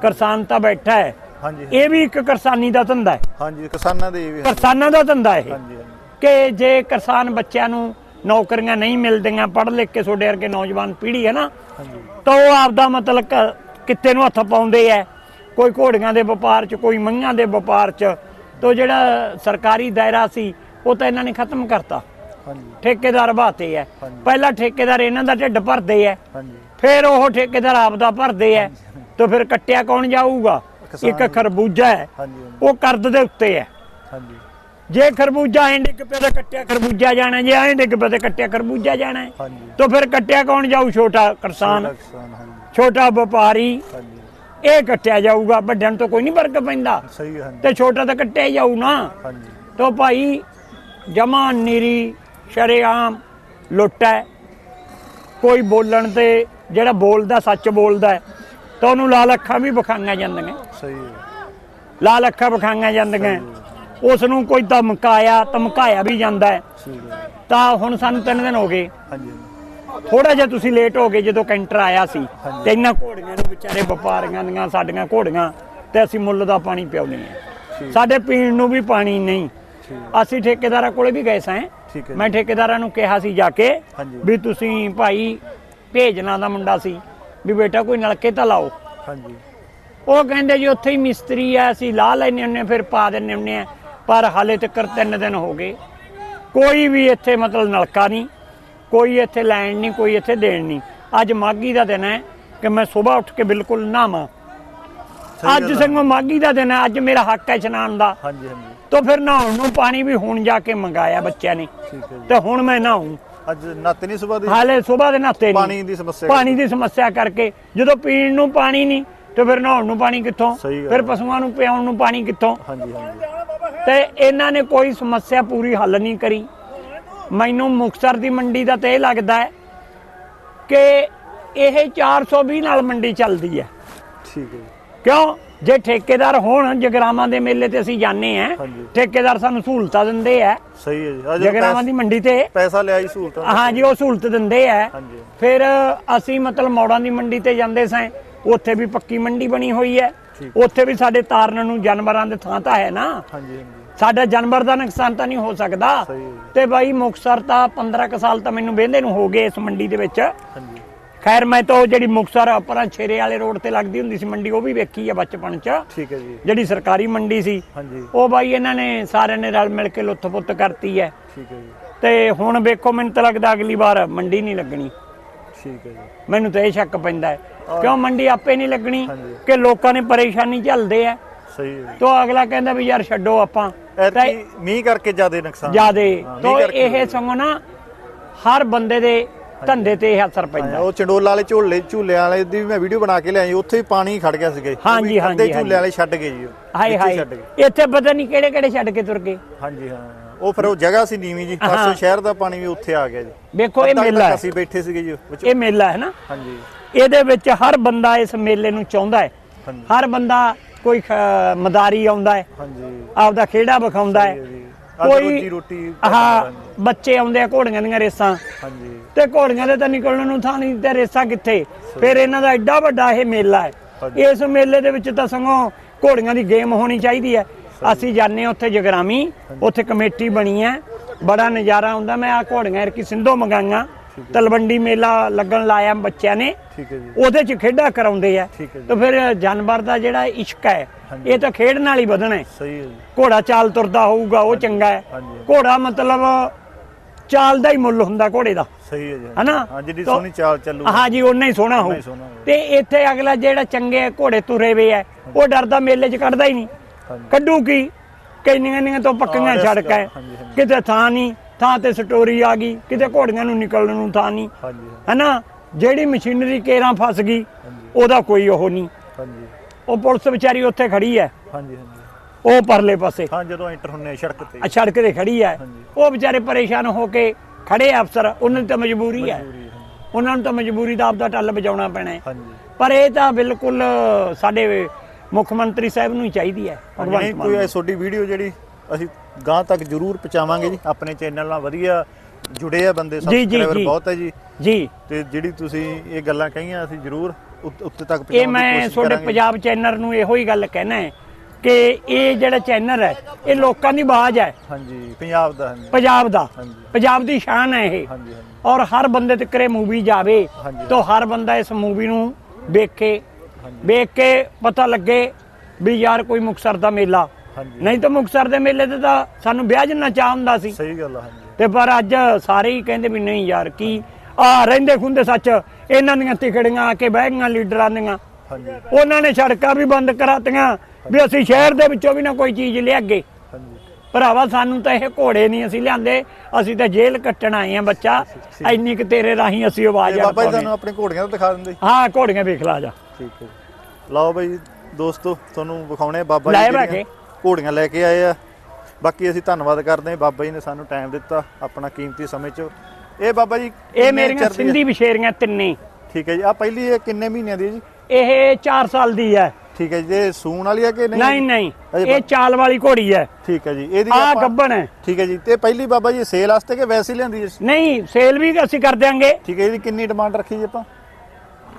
ਕਿਸਾਨ ਤਾਂ ਬੈਠਾ ਹੈ। ਹਾਂਜੀ ਇਹ ਵੀ ਇੱਕ ਕਿਸਾਨੀ ਦਾ ਧੰਦਾ ਹੈ। ਹਾਂਜੀ ਕਿਸਾਨਾਂ ਦੇ ਵੀ ਕਿਸਾਨਾਂ ਦਾ ਧੰਦਾ ਇਹ। ਹਾਂਜੀ ਹਾਂਜੀ। ਕਿ ਜੇ ਕਿਸਾਨ ਬੱਚਿਆਂ ਨੂੰ ਨੌਕਰੀਆਂ ਨਹੀਂ ਮਿਲਦੀਆਂ ਪੜ੍ਹ ਲਿਖ ਕੇ ਤੁਹਾਡੇ ਵਰਗੇ ਨੌਜਵਾਨ ਪੀੜ੍ਹੀ ਹੈ ਨਾ। ਤਾਂ ਉਹ ਆਪਦਾ ਮਤਲਬ ਕਿੱਤੇ ਨੂੰ ਹੱਥ ਪਾਉਂਦੇ ਐ। ਕੋਈ ਘੋੜੀਆਂ ਦੇ ਵਪਾਰ 'ਚ ਕੋਈ ਮਈਆਂ ਦੇ ਵਪਾਰ 'ਚ ਤੋਂ ਜਿਹੜਾ ਸਰਕਾਰੀ ਦਾਇਰਾ ਸੀ ਉਹ ਤਾਂ ਇਹਨਾਂ ਨੇ ਖਤਮ ਕਰਤਾ। ਹਾਂਜੀ। ਠੇਕੇਦਾਰ ਬਾਤੇ ਐ। ਪਹਿਲਾਂ ਠੇਕੇਦਾਰ ਇਹਨਾਂ ਦਾ ਢਿੱਡ ਭਰਦੇ ਐ। ਹਾਂਜੀ। ਫਿਰ ਉਹ ਠੇਕੇਦਾਰ ਆਪਦਾ ਭਰਦੇ ਐ। ਤਾਂ ਫਿਰ ਕੱਟਿਆ ਕੌਣ ਜਾਊਗਾ? ਇੱਕ ਖਰਬੂਜਾ ਹੈ ਉਹ ਕਰਦ ਦੇ ਉੱਤੇ ਐ। ਹਾਂਜੀ। ਜੇ ਖਰਬੂਜਾ ਐਂ ਡਿੱਗ ਪਿਆ ਤਾਂ ਕੱਟਿਆ ਖਰਬੂਜਾ ਜਾਣਾ ਜੇ ਐਂ ਡਿੱਗ ਪਿਆ ਤਾਂ ਕੱਟਿਆ ਖਰਬੂਜਾ ਜਾਣਾ ਹੈ। ਹਾਂਜੀ। ਤਾਂ ਫਿਰ ਕੱਟਿਆ ਕੌਣ ਜਾਊ? ਛੋਟਾ ਕਿਸਾਨ ਛੋਟਾ ਕਿਸਾਨ ਹਾਂਜੀ। ਛੋਟਾ ਵਪਾਰੀ। ਹਾਂਜੀ। ਇਹ ਕੱਟਿਆ ਜਾਊਗਾ ਵੱਡਿਆਂ ਨੂੰ ਤਾਂ ਕੋਈ ਨਹੀਂ ਫ਼ਰਕ ਪੈਂਦਾ। ਸਹੀ ਹੈ ਹਾਂਜੀ। ਤੇ ਛੋਟਾ ਤਾਂ ਕੱਟਿਆ ਹੀ ਜਾਊ ਨਾ। ਹਾਂਜੀ। ਤੋ ਭਾਈ ਜਮਾ ਨੀਰੀ ਸ਼ਰੇਆਮ ਲੁੱਟ ਹੈ। ਕੋਈ ਬੋਲਣ ਤੇ ਜਿਹੜਾ ਬੋਲਦਾ ਸੱਚ ਬੋਲਦਾ ਹੈ ਤਾਂ ਉਹਨੂੰ ਲਾਲ ਅੱਖਾਂ ਵੀ ਵਿਖਾਈਆਂ ਜਾਂਦੀਆਂ। ਸਹੀ ਹੈ। ਲਾਲ ਅੱਖਾਂ ਵਿਖਾਈਆਂ ਜਾਂਦੀਆਂ। ਉਸ ਨੂੰ ਕੋਈ ਧਮਕਾਇਆ ਧਮਕਾਇਆ ਵੀ ਜਾਂਦਾ ਹੈ। ਤਾਂ ਹੁਣ ਸਾਨੂੰ ਤਿੰਨ ਦਿਨ ਹੋ ਗਏ। ਹਾਂਜੀ ਥੋੜਾ ਜਿਹਾ ਤੁਸੀਂ ਲੇਟ ਹੋ ਗਏ ਜਦੋਂ ਕੈਂਟਰ ਆਇਆ ਸੀ। ਤੇ ਇਹਨਾਂ ਘੋੜੀਆਂ ਨੂੰ ਵਿਚਾਰੇ ਵਪਾਰੀਆਂ ਦੀਆਂ ਸਾਡੀਆਂ ਘੋੜੀਆਂ ਤੇ ਅਸੀਂ ਮੁੱਲ ਦਾ ਪਾਣੀ ਪਿਆਉਂਦੇ ਹਾਂ। ਸਾਡੇ ਪੀਣ ਨੂੰ ਵੀ ਪਾਣੀ ਨਹੀਂ। ਅਸੀਂ ਠੇਕੇਦਾਰਾਂ ਕੋਲੇ ਵੀ ਗਏ ਸਾਂ। ਮੈਂ ਠੇਕੇਦਾਰਾਂ ਨੂੰ ਕਿਹਾ ਸੀ ਜਾ ਕੇ। ਵੀ ਤੁਸੀਂ ਭਾਈ ਭੇਜਣਾ ਦਾ ਮੁੰਡਾ ਸੀ ਵੀ ਬੇਟਾ ਕੋਈ ਨਲਕੇ ਤਾਂ ਲਾਓ। ਹਾਂਜੀ। ਉਹ ਕਹਿੰਦੇ ਜੀ ਉੱਥੇ ਹੀ ਮਿਸਤਰੀ ਆ ਅਸੀਂ ਲਾ ਲੈਨੇ ਹੁੰਨੇ ਫਿਰ ਪਾ ਦਿੰਨੇ ਹੁੰਨੇ ਆ ਪਰ ਹਾਲੇ ਤੱਕ ਤਿੰਨ ਦਿਨ ਹੋ ਗਏ। ਕੋਈ ਵੀ ਇੱਥੇ ਮਤਲਬ ਨਲਕਾ ਨਹੀਂ ਕੋਈ ਇੱਥੇ ਲੈਣ ਨਹੀਂ ਕੋਈ ਇੱਥੇ ਦੇਣ ਨਹੀਂ। ਅੱਜ ਮਾਗੀ ਦਾ ਦਿਨ ਹੈ ਕਿ ਮੈਂ ਸਵੇਰ ਉੱਠ ਕੇ ਬਿਲਕੁਲ ਸਹੀ ਅੱਜ। ਸੰਗੋ ਮਾਗੀ ਦਾ ਦਿਨ ਹੈ ਅੱਜ ਮੇਰਾ ਹੱਕ ਹੈ ਇਸ਼ਨਾਨ ਦਾ। ਹਾਂਜੀ ਹਾਂਜੀ। ਤਾਂ ਫਿਰ ਨਹਾਉਣ ਨੂੰ ਪਾਣੀ ਵੀ ਹੁਣ ਜਾ ਕੇ ਮੰਗਾਇਆ ਬੱਚਿਆਂ ਨੇ। ਠੀਕ ਹੈ ਜੀ। ਤੇ ਹੁਣ ਮੈਂ ਨਹਾਉਂ। ਅੱਜ ਨੱਤ ਨਹੀਂ ਸੁਬਾਹ ਦੀ? ਹਾਲੇ ਸਵੇਰ ਦੇ ਨਹਾਤੇ ਨਹੀਂ। ਪਾਣੀ ਦੀ ਸਮੱਸਿਆ ਪਾਣੀ ਦੀ ਸਮੱਸਿਆ ਕਰਕੇ। ਜਦੋਂ ਪੀਣ ਨੂੰ ਪਾਣੀ ਨਹੀਂ ਤੇ ਫਿਰ ਨਹਾਉਣ ਨੂੰ ਪਾਣੀ ਕਿੱਥੋਂ? ਸਹੀ ਗੱਲ ਫਿਰ। ਪਸ਼ੂਆਂ ਨੂੰ ਪਿਆਉਣ ਨੂੰ ਪਾਣੀ ਕਿੱਥੋਂ? ਹਾਂਜੀ ਹਾਂਜੀ। ਤੇ ਇਹਨਾਂ ਨੇ ਕੋਈ ਸਮੱਸਿਆ ਪੂਰੀ ਹੱਲ ਨਹੀਂ ਕਰੀ। ਮੈਨੂੰ ਮੁਕਤਸਰ ਦੀ ਮੰਡੀ ਦਾ ਤੇ ਇਹ ਲੱਗਦਾ ਹੈ ਕਿ ਇਹ 420 ਨਾਲ ਮੰਡੀ ਚੱਲਦੀ ਹੈ। ਠੀਕ ਹੈ ਕਿਉਂ? ਜੇ ਠੇਕੇਦਾਰ ਹੋਣ ਜਗਰਾਵਾਂ ਦੇ ਮੇਲੇ ਤੇ ਅਸੀਂ ਜਾਂਦੇ ਆ ਹਾਂਜੀ। ਠੇਕੇਦਾਰ ਸਾਨੂੰ ਸਹੂਲਤਾਂ ਦਿੰਦੇ ਆ। ਸਹੀ ਹੈ ਜੀ। ਜਗਰਾਵਾਂ ਦੀ ਮੰਡੀ ਤੇ ਪੈਸਾ ਲਿਆ ਜੀ ਸਹੂਲਤਾਂ ਦਾ। ਹਾਂ ਜੀ ਉਹ ਸਹੂਲਤ ਦਿੰਦੇ ਆ। ਹਾਂਜੀ। ਫਿਰ ਅਸੀਂ ਮਤਲਬ ਮੌੜਾਂ ਦੀ ਮੰਡੀ ਤੇ ਜਾਂਦੇ ਸਾਂ। ਉੱਥੇ ਵੀ ਪੱਕੀ ਮੰਡੀ ਬਣੀ ਹੋਈ ਹੈ। ਉੱਥੇ ਵੀ ਸਾਡੇ ਤਾਰਨ ਨੂੰ ਜਾਨਵਰਾਂ ਦੇ ਥਾਂ ਤਾਂ ਹੈ ਨਾ। ਹਾਂਜੀ ਹਾਂਜੀ। ਸਾਡਾ ਜਾਨਵਰ ਦਾ ਨੁਕਸਾਨ ਤਾਂ ਨਹੀਂ ਹੋ ਸਕਦਾ। ਤੇ ਬਾਈ ਮੁਕਸਰ ਤਾਂ 15 ਕੁ ਸਾਲ ਤਾਂ ਮੈਨੂੰ ਵੇਂਦੇ ਨੂੰ ਹੋ ਗਏ ਇਸ ਮੰਡੀ ਦੇ ਵਿੱਚ। ਹਾਂਜੀ। ਖੈਰ ਮੈਂ ਤਾਂ ਉਹ ਜਿਹੜੀ ਮੁਕਸਰ ਪਰਾਂ ਛੇਰੇ ਵਾਲੇ ਰੋਡ ਤੇ ਲੱਗਦੀ ਹੁੰਦੀ ਸੀ ਮੰਡੀ ਉਹ ਵੀ ਵੇਖੀ ਆ ਬਚਪਨ 'ਚ। ਠੀਕ ਹੈ ਜੀ। ਜਿਹੜੀ ਸਰਕਾਰੀ ਮੰਡੀ ਸੀ। ਹਾਂਜੀ। ਉਹ ਬਾਈ ਇਹਨਾਂ ਨੇ ਸਾਰਿਆਂ ਨੇ ਰਲ ਮਿਲ ਕੇ ਲੁੱਟ-ਪੁੱਟ ਕਰਤੀ ਹੈ। ਠੀਕ ਹੈ ਜੀ। ਤੇ ਹੁਣ ਵੇਖੋ ਮੈਨੂੰ ਤਾਂ ਲੱਗਦਾ ਅਗਲੀ ਵਾਰ ਮੰਡੀ ਨਹੀਂ ਲੱਗਣੀ। ਠੀਕ ਹੈ ਜੀ। ਮੈਨੂੰ ਤਾਂ ਇਹ ਸ਼ੱਕ ਪੈਂਦਾ ਹੈ। ਕਿਉਂ ਮੰਡੀ ਆਪੇ ਨਹੀਂ ਲੱਗਣੀ। ਕਿ ਲੋਕਾਂ ਨੇ ਪਰੇਸ਼ਾਨੀ ਝੱਲਦੇ ਆ। ਸਹੀ ਹੈ ਤੋ ਅਗਲਾ ਕਹਿੰਦਾ ਵੀ ਯਾਰ ਛੱਡੋ ਆਪਾਂ। ਮੀਂਹ ਕਰਕੇ ਜ਼ਿਆਦਾ ਨੁਕਸਾਨ। ਜਿਆਦੇ। ਹਾਂ, ਤੋ ਇਹ ਸੰਗੋ ਨਾ ਹਰ ਬੰਦੇ ਦੇ ਧੰਦੇ ਤੇ ਇਹ ਅਸਰ ਪੈਂਦਾ। ਉਹ ਚੰਡੋਲਾ ਵਾਲੇ ਝੂਲੇ ਝੂਲਿਆਂ ਵਾਲੇ ਦੀ ਵੀ ਮੈਂ ਵੀਡੀਓ ਬਣਾ ਕੇ ਲਿਆਈ ਉੱਥੇ ਵੀ ਪਾਣੀ ਖੜ ਗਿਆ ਸੀਗਾ। ਹਾਂਜੀ, ਹਾਂਜੀ, ਝੂਲੇ ਵਾਲੇ ਛੱਡ ਗਏ ਜੀ। ਹਾਏ ਹਾਏ। ਇੱਥੇ ਪਤਾ ਨਹੀਂ ਕਿਹੜੇ ਕਿਹੜੇ ਛੱਡ ਕੇ ਤੁਰ ਗਏ। ਹਾਂਜੀ ਹਾਂ। ਉਹ ਫਿਰ ਉਹ ਜਗ੍ਹਾ ਸੀ ਨੀਵੀਂ ਜੀ। ਪਾਸੋਂ ਸ਼ਹਿਰ ਦਾ ਪਾਣੀ ਵੀ ਉੱਥੇ ਆ ਗਿਆ ਜੀ। ਵੇਖੋ ਇਹ ਮੇਲਾ ਹੈ। ਅਸੀਂ ਬੈਠੇ ਸੀਗੇ ਜੀ ਇਹ ਮੇਲਾ ਹੈ ਨਾ। ਹਾਂਜੀ। ਇਹਦੇ ਵਿੱਚ ਹਰ ਬੰਦਾ ਇਸ ਮੇਲੇ ਨੂੰ ਚਾਹੁੰਦਾ ਹੈ। ਹਰ ਬੰਦਾ ਕੋਈ ਮਦਾਰੀ ਆਉਂਦਾ ਹੈ। ਹਾਂਜੀ। ਆਪਦਾ ਖੇੜਾ ਵਿਖਾਉਂਦਾ ਹੈ। ਕੋਈ- ਰੋਟੀ ਹਾਂ ਬੱਚੇ ਆਉਂਦੇ ਆ ਘੋੜੀਆਂ ਦੀਆਂ ਰੇਸਾਂ। ਹਾਂਜੀ। ਤੇ ਘੋੜੀਆਂ ਦੇ ਤਾਂ ਨਿਕਲਣ ਨੂੰ ਥਾਂ ਨਹੀਂ ਤੇ ਰੇਸਾਂ ਕਿੱਥੇ? ਫਿਰ ਇਹਨਾਂ ਦਾ ਐਡਾ ਵੱਡਾ ਇਹ ਮੇਲਾ ਹੈ। ਇਸ ਮੇਲੇ ਦੇ ਵਿੱਚ ਤਾਂ ਸੰਗੋਂ ਘੋੜੀਆਂ ਦੀ ਗੇਮ ਹੋਣੀ ਚਾਹੀਦੀ ਹੈ। ਅਸੀਂ ਹਾਂ ਉੱਥੇ ਜਗਰਾਮੀ। ਉੱਥੇ ਕਮੇਟੀ ਬਣੀ ਹੈ। ਬੜਾ ਨਜ਼ਾਰਾ ਆਉਂਦਾ। ਮੈਂ ਆ ਘੋੜੀਆਂ ਇਰਕੀ ਸਿੰਧੋ ਮੰਗਾਈਆਂ ਤਲਵੰਡੀ ਮੇਲਾ ਲੱਗਣ ਲਾਇਆ ਬੱਚਿਆਂ ਨੇ। ਠੀਕ ਹੈ ਜੀ। ਉਹਦੇ 'ਚ ਖੇਡਾਂ ਕਰਾਉਂਦੇ ਆ। ਤੇ ਫਿਰ ਜਾਨਵਰ ਦਾ ਜਿਹੜਾ ਇਸ਼ਕ ਹੈ ਇਹ ਤਾਂ ਖੇਡ ਨਾਲ ਹੀ ਵਧਣਾ ਹੈ। ਸਹੀ ਹੈ ਜੀ। ਘੋੜਾ ਚਾਲ ਤੁਰਦਾ ਹੋਊਗਾ ਉਹ ਚੰਗਾ ਹੈ। ਘੋੜਾ ਮਤਲਬ ਚਾਲ ਦਾ ਹੀ ਮੁੱਲ ਹੁੰਦਾ ਘੋੜੇ ਦਾ। ਸਹੀ ਹੈ ਜੀ। ਹਨਾ? ਹਾਂ ਜਿੱਡੀ ਸੋਹਣੀ ਚਾਲ ਚੱਲੂ ਹਾਂ ਜੀ ਓਨਾ ਹੀ ਸੋਹਣਾ ਹੀ। ਤੇ ਇੱਥੇ ਅਗਲਾ ਜਿਹੜਾ ਚੰਗੇ ਘੋੜੇ ਤੁਰੇ ਵੇ ਹੈ ਉਹ ਡਰਦਾ ਮੇਲੇ 'ਚ ਕੱਢਦਾ ਹੀ ਨਹੀਂ। ਕੱਢੂ ਕੀ? ਕਿੰਨੀਆਂ ਨੀਆਂ ਤੋਂ ਪੱਕੀਆਂ ਸੜਕਾਂ। ਕਿਤੇ ਥਾਂ ਨਹੀਂ। ਥਾਂ ਤੇ ਸਟੋਰੀ ਆ ਗਈ ਕਿਤੇ ਘੋੜੀਆਂ ਨੂੰ ਨਿਕਲਣ ਨੂੰ ਥਾਂ ਨਹੀਂ। ਹਾਂਜੀ ਹਨਾ? ਜਿਹੜੀ ਮਸ਼ੀਨਰੀ ਕੇਰਾਂ ਫਸ ਗਈ ਉਹਦਾ ਕੋਈ ਉਹ ਨਹੀਂ। ਹਾਂਜੀ। ਉਹ ਪੁਲਿਸ ਵਿਚਾਰੀ ਉੱਥੇ ਖੜੀ ਹੈ ਹਾਂਜੀ ਹਾਂਜੀ। ਉਹ ਪਰਲੇ ਪਾਸੇ। ਹਾਂ ਜਦੋਂ ਐਂਟਰ ਹੁੰਨੇ ਆ ਸੜਕ ਤੇ। ਆ ਸੜਕ ਤੇ ਖੜੀ ਹੈ ਹਾਂਜੀ। ਉਹ ਵਿਚਾਰੇ ਪਰੇਸ਼ਾਨ ਹੋ ਕੇ ਖੜੇ ਆ ਅਫਸਰ। ਉਹਨਾਂ ਦੀ ਤਾਂ ਮਜਬੂਰੀ ਹੈ ਜ਼ਰੂਰੀ ਹੈ। ਉਹਨਾਂ ਨੂੰ ਤਾਂ ਮਜਬੂਰੀ ਦਾ ਆਪਦਾ ਟੱਲ ਵਜਾਉਣਾ ਪੈਣਾ ਹੈ ਹਾਂਜੀ। ਪਰ ਇਹ ਤਾਂ ਬਿਲਕੁਲ ਸਾਡੇ ਮੁੱਖ ਮੰਤਰੀ ਸਾਹਿਬ ਨੂੰ ਹੀ ਚਾਹੀਦੀ ਹੈ ਨਹੀਂ ਭਗਵੰਤ ਮਾਨ ਕੋਈ ਨੂੰ। ਐ ਤੁਹਾਡੀ ਵੀਡੀਓ ਜਿਹੜੀ ਅਸੀਂ ਗਾਂ ਤੱਕ ਜ਼ਰੂਰ ਪਹੁੰਚਾਵਾਂਗੇ ਜੀ। ਆਪਣੇ ਚੈਨਲ ਨਾਲ ਵਧੀਆ ਜੁੜੇ ਆ ਬੰਦੇ ਸਬਸਕ੍ਰਾਈਬਰ। ਬਹੁਤ ਹੈ ਜੀ। ਜੀ। ਤੇ ਜਿਹੜੀ ਤੁਸੀਂ ਇਹ ਗੱਲਾਂ ਕਹੀਆਂ ਅਸੀਂ ਜ਼ਰੂਰ ਉੱਤ- ਤੱਕ ਇਹ ਪਹੁੰਚਾਉਣ ਦੀ ਮੈਂ ਕੋਸ਼ਿਸ਼ ਤੁਹਾਡੇ ਕਰਾਂਗੇ। ਪੰਜਾਬ ਚੈਨਲ ਨੂੰ ਇਹੋ ਹੀ ਗੱਲ ਕਹਿਣਾ ਹੈ ਕਿ ਇਹ ਜਿਹੜਾ ਚੈਨਲ ਹੈ ਇਹ ਲੋਕਾਂ ਦੀ ਆਵਾਜ਼ ਹੈ। ਹਾਂਜੀ ਪੰਜਾਬ ਦਾ ਹਾਂਜੀ। ਪੰਜਾਬ ਦਾ। ਹਾਂਜੀ। ਪੰਜਾਬ ਦੀ ਸ਼ਾਨ ਹੈ ਇਹ। ਹਾਂਜੀ ਹਾਂਜੀ। ਔਰ ਹਰ ਬੰਦੇ ਤੱਕ ਇਹ ਮੂਵੀ ਜਾਵੇ। ਤਾਂ ਹਰ ਬੰਦਾ ਇਸ ਮੂਵੀ ਨੂੰ ਵੇਖ। ਕੇ ਵੇਖ ਕੇ ਪਤਾ ਲੱਗੇ ਵੀ ਯਾਰ ਕੋਈ ਮੁਕਸਰ ਦਾ ਮੇਲਾ। ਨਹੀਂ ਤਾਂ ਮੁਕਸਰ ਦੇ ਮੇਲੇ ਤੇ ਤਾਂ ਸਾਨੂੰ ਵਿਆਹ ਜਿੰਨਾ ਚਾਹ ਹੁੰਦਾ ਸੀ। ਸਹੀ ਗੱਲ ਆ ਹਾਂਜੀ। ਤੇ ਪਰ ਅੱਜ ਸਾਰੇ ਹੀ ਕਹਿੰਦੇ ਵੀ ਨਹੀਂ ਯਾਰ ਕੀ ਆ ਰਹਿੰਦੇ ਖੁੰਦੇ ਸੱਚ ਇਹਨਾਂ ਦੀਆਂ ਤਿਕੜੀਆਂ ਆ ਕੇ ਬਹਿ ਗਈਆਂ ਲੀਡਰਾਂ ਦੀਆਂ। ਹਾਂਜੀ। ਉਹਨਾਂ ਨੇ ਸੜਕਾਂ ਵੀ ਬੰਦ ਕਰਾਤੀਆਂ ਵੀ ਅਸੀਂ ਸ਼ਹਿਰ ਦੇ ਵਿੱਚੋਂ ਵੀ ਨਾ ਕੋਈ ਚੀਜ਼ ਲਿਆਗੇ। ਹਾਂਜੀ। ਭਰਾਵਾ ਸਾਨੂੰ ਤਾਂ ਇਹ ਘੋੜੇ ਨਹੀਂ ਅਸੀਂ ਲਿਆਂਦੇ ਅਸੀਂ ਤਾਂ ਜੇਲ੍ਹ ਕੱਟਣ ਆਏ ਆ ਬੱਚਾ। ਇੰਨੀ ਕਿ ਤੇਰੇ ਰਾਹੀਂ ਅਸੀਂ ਆਵਾਜ਼ ਆ ਬਾਬਾ ਜੀ ਤੁਹਾਨੂੰ ਆਪਣੇ ਘੋੜੀਆਂ ਤਾਂ ਦਿਖਾ ਦਿੰਦੇ। ਹਾਂ ਘੋੜੀਆਂ ਵੇਖ ਲਾ ਜਾ। ਠੀਕ ਹੈ। ਲਓ ਬਈ ਦੋਸਤੋ ਤੁਹਾਨੂੰ ਵਿਖਾਉਣੇ ਬਾਬਾ ਲੈ ਜੀ ਬੈ ਜਿਹੜੀਆਂ ਘੋੜੀਆਂ ਲੈ ਕੇ ਆਏ ਆ। ਬਾਕੀ ਅਸੀਂ ਧੰਨਵਾਦ ਕਰਦੇ ਹਾਂ ਬਾਬਾ ਜੀ ਨੇ ਸਾਨੂੰ ਟਾਈਮ ਦਿੱਤਾ ਆਪਣਾ ਕੀਮਤੀ ਸਮੇਂ ਚ। ਇਹ ਬਾਬਾ ਜੀ ਇਹ ਕਿੰਨੇ ਮੇਰੀਆਂ ਚਿਰ ਦੀ ਹੈ? ਸਿੰਧੀ ਵਿਸ਼ੇਰੀਆਂ ਤਿੰਨੇ। ਠੀਕ ਹੈ ਜੀ। ਆ ਪਹਿਲੀ ਇਹ ਕਿੰਨੇ ਮਹੀਨਿਆਂ ਦੀ ਹੈ ਜੀ? ਇਹ 4 ਸਾਲ ਦੀ ਹੈ। ਠੀਕ ਹੈ ਜੀ। ਇਹ ਸੂਣ ਵਾਲੀ ਹੈ ਕਿ ਨਹੀਂ? ਨਹੀਂ ਨਹੀਂ। ਅਜੇ ਇਹ ਚਾਲ ਵਾਲੀ ਘੋੜੀ ਹੈ। ਠੀਕ ਹੈ ਜੀ। ਇਹਦੀ ਆ ਆਪਾਂ- ਗੱਬਣ ਹੈ। ਠੀਕ ਹੈ ਜੀ। ਤੇ ਪਹਿਲੀ ਬਾਬਾ ਜੀ ਸੇਲ ਵਾਸਤੇ ਕਿ ਵੈਸੇ ਹੀ ਲਿਆਂਦੀ ਹੈ? ਨਹੀਂ ਸੇਲ ਵੀ ਅਸੀਂ ਕਰ ਦਿਆਂਗੇ। ਠੀਕ ਹੈ। ਇਹਦੀ ਕਿੰਨੀ ਡਿਮਾਂਡ ਰੱਖੀ ਜੀ ਆਪਾਂ?